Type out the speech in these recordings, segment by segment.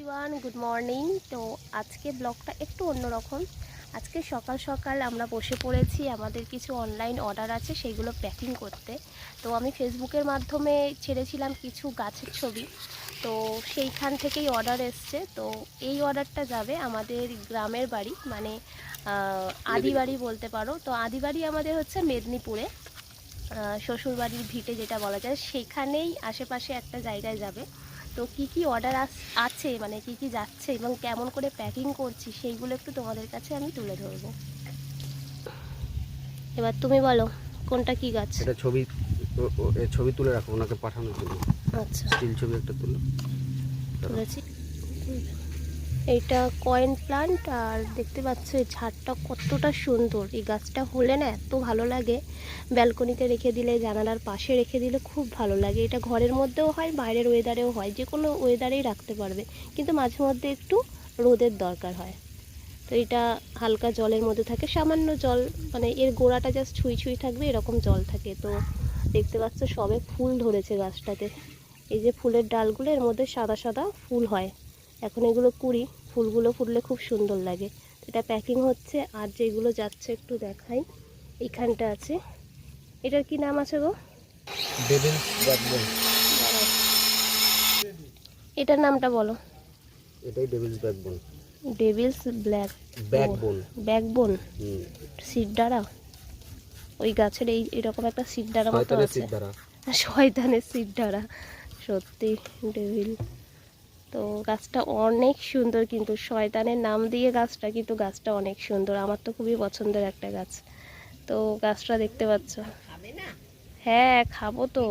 Everyone good morning তো আজকে ব্লগটা একটু অন্যরকম। আজকে সকাল সকাল আমরা বসে পড়েছি আমাদের কিছু অনলাইন অর্ডার আছে সেইগুলো প্যাকিং করতে। তো আমি ফেসবুকের মাধ্যমে ছেড়েছিলাম কিছু গাছের ছবি। তো সেইখান থেকেই অর্ডার এসছে। তো এই অর্ডারটা যাবে আমাদের গ্রামের বাড়ি মানে আদিবাড়ি বলতে পারো। তো আদিবাড়ি আমাদের হচ্ছে মেদিনীপুরে। শ্বশুরবাড়ির ভিটে যেটা বলা যায় সেখানেই আশেপাশে একটা জায়গায় যাবে। তো কি কি অর্ডার আছে? মানে কি কি যাচ্ছে এবং কেমন করে প্যাকিং করছি সেইগুলো একটু তোমাদের কাছে আমি তুলে ধরবো। এবার তুমি বলো কোনটা কি গাছ? এটা ছবি ছবি তুলে রাখো ওনাকে পাঠানোর জন্য। আচ্ছা। স্টিল ছবি একটা তুলো। তুলেছি। এইটা কয়েন প্লান্ট, আর দেখতে পাচ্ছ এই ঝাড়টা কতটা সুন্দর। এই গাছটা হলে না এত ভালো লাগে। ব্যালকনিতে রেখে দিলে, জানালার পাশে রেখে দিলে খুব ভালো লাগে। এটা ঘরের মধ্যেও হয়, বাইরের ওয়েদারেও হয়। যে কোনো ওয়েদারেই রাখতে পারবে। কিন্তু মাঝে মধ্যে একটু রোদের দরকার হয়। তো এটা হালকা জলের মধ্যে থাকে। সামান্য জল মানে এর গোড়াটা জাস্ট ছুঁই ছুঁই থাকবে, এরকম জল থাকে। তো দেখতে পাচ্ছ সবে ফুল ধরেছে গাছটাতে। এই যে ফুলের ডালগুলো, এর মধ্যে সাদা সাদা ফুল হয়। এখন এগুলো কুড়ি ফুলগুলো ফুটলে খুব সুন্দর লাগে। এটা প্যাকিং হচ্ছে আর যেগুলো যাচ্ছে একটু দেখাই। এইখানটা আছে। এটার কি নাম আছে গো? এটার নামটা বলো। এটাই devil's backbone devil's black backbone সিডডারা ওই গাছের এই এরকম একটা সিডডারা মতো শয়তানের আছে। সিট দ্বারা সত্যি ডেভিল তো গাছটা অনেক সুন্দর কিন্তু শয়তানের নাম দিয়ে গাছটা কিন্তু গাছটা অনেক সুন্দর। আমার তো খুবই পছন্দের একটা গাছ। তো গাছটা দেখতে পাচ্ছ। হ্যাঁ খাব তো।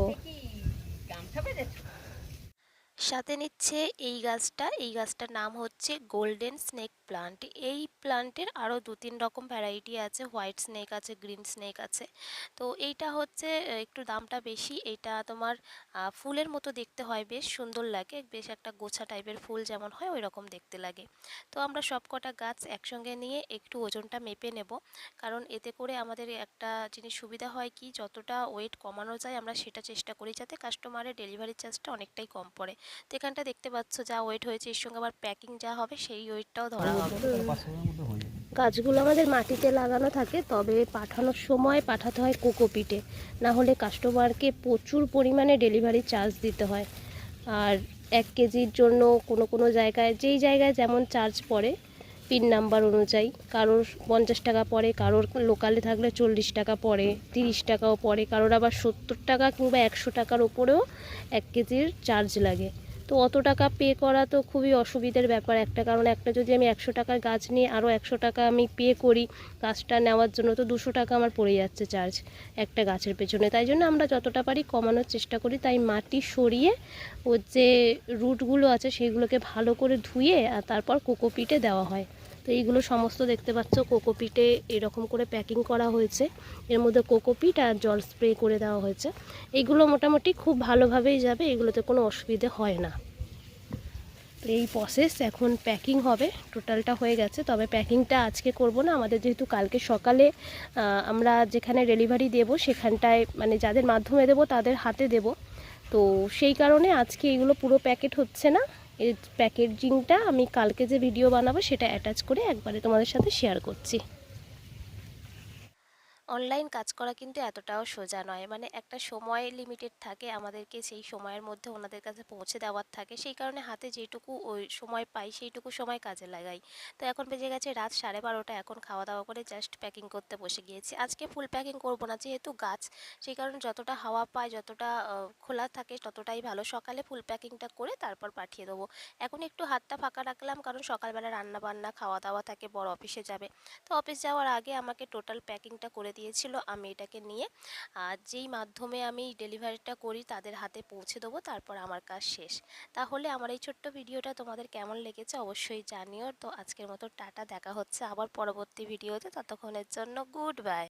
সাথে নিচ্ছে এই গাছটা। এই গাছটার নাম হচ্ছে গোল্ডেন স্নেক প্লান্ট এই প্লান্টের আরও দু তিন রকম ভ্যারাইটি আছে। হোয়াইট স্নেক আছে গ্রিন স্নেক আছে। তো এইটা হচ্ছে একটু দামটা বেশি। এটা তোমার ফুলের মতো দেখতে হয়, বেশ সুন্দর লাগে। বেশ একটা গোছা টাইপের ফুল যেমন হয় ওই রকম দেখতে লাগে। তো আমরা সব কটা গাছ একসঙ্গে নিয়ে একটু ওজনটা মেপে নেব। কারণ এতে করে আমাদের একটা জিনিস সুবিধা হয় কি, যতটা ওয়েট কমানো যায়, আমরা সেটা চেষ্টা করি যাতে কাস্টমারের ডেলিভারি চার্জটা অনেকটাই কম পড়ে। তো এখানটা দেখতে পাচ্ছ যা ওয়েট হয়েছে এর সঙ্গে আবার প্যাকিং যা হবে সেই ওয়েটটাও ধরা হবে। গাছগুলো আমাদের মাটিতে লাগানো থাকে তবে পাঠানোর সময় পাঠাতে হয় কোকোপিটে না হলে কাস্টমারকে প্রচুর পরিমাণে ডেলিভারি চার্জ দিতে হয়। আর এক কেজির জন্য কোনো কোনো জায়গায় যেই জায়গায় যেমন চার্জ পড়ে পিন নাম্বার অনুযায়ী। কারোর পঞ্চাশ টাকা পড়ে কারোর লোকালে থাকলে চল্লিশ টাকা পড়ে তিরিশ টাকাও পড়ে কারোর আবার সত্তর টাকা কিংবা একশো টাকার ওপরেও এক কেজির চার্জ লাগে। তো অত টাকা পে করা তো খুবই অসুবিধের ব্যাপার একটা। কারণ একটা যদি আমি একশো টাকার গাছ নিয়ে আরও একশো টাকা আমি পে করি, গাছটা নেওয়ার জন্য তো দুশো টাকা আমার পড়ে যাচ্ছে চার্জ একটা গাছের পেছনে। তাই জন্য আমরা যতটা পারি কমানোর চেষ্টা করি। তাই মাটি সরিয়ে ওর যে রুটগুলো আছে সেগুলোকে ভালো করে ধুয়ে আর তারপর কোকোপিটে দেওয়া হয়। তো এইগুলো সমস্ত দেখতে পাচ্ছ। কোকোপিটে এরকম করে প্যাকিং করা হয়েছে। এর মধ্যে কোকোপিট আর জল স্প্রে করে দেওয়া হয়েছে। এইগুলো মোটামুটি খুব ভালোভাবেই যাবে, এগুলোতে কোনো অসুবিধে হয় না। এই প্রসেস এখন প্যাকিং হবে টোটালটা হয়ে গেছে। তবে প্যাকিংটা আজকে করব না, আমাদের যেহেতু কালকে সকালে আমরা যেখানে ডেলিভারি দেব সেখানটায় মানে যাদের মাধ্যমে দেব তাদের হাতে দেব। তো সেই কারণে আজকে এগুলো পুরো প্যাকেট হচ্ছে না। এই প্যাকেজিংটা আমি কালকে যে ভিডিও বানাবো সেটা অ্যাটাচ করে একবারে তোমাদের সাথে শেয়ার করছি। অনলাইন কাজ করা কিন্তু এতটাও সোজা নয়। মানে একটা সময় লিমিটেড থাকে, আমাদেরকে সেই সময়ের মধ্যে ওনাদের কাছে পৌঁছে দেওয়ার থাকে। সেই কারণে হাতে যেটুকু ওই সময় পাই, সেইটুকু সময় কাজে লাগাই। তো এখন বেজে গেছে রাত সাড়ে বারোটা, এখন খাওয়া দাওয়া করে জাস্ট প্যাকিং করতে বসে গিয়েছি। আজকে ফুল প্যাকিং করব না, যেহেতু গাছ, সেই কারণে যতটা হাওয়া পায় যতটা খোলা থাকে, ততটাই ভালো। সকালে ফুল প্যাকিংটা করে তারপর পাঠিয়ে দেবো। এখন একটু হাতটা ফাঁকা রাখলাম, কারণ সকালবেলা রান্না বান্না খাওয়া দাওয়া থাকে, বড় অফিসে যাবে। তো অফিস যাওয়ার আগে আমাকে টোটাল প্যাকিংটা করে দিয়েছিল, আমি এটাকে নিয়ে, আর যেই মাধ্যমে আমি ডেলিভারিটা করি তাদের হাতে পৌঁছে দেবো, তারপর আমার কাজ শেষ। তাহলে আমার এই ছোট্ট ভিডিওটা তোমাদের কেমন লেগেছে অবশ্যই জানিও। তো আজকের মতো টাটা, দেখা হচ্ছে আবার পরবর্তী ভিডিওতে, ততক্ষণের জন্য গুড বাই।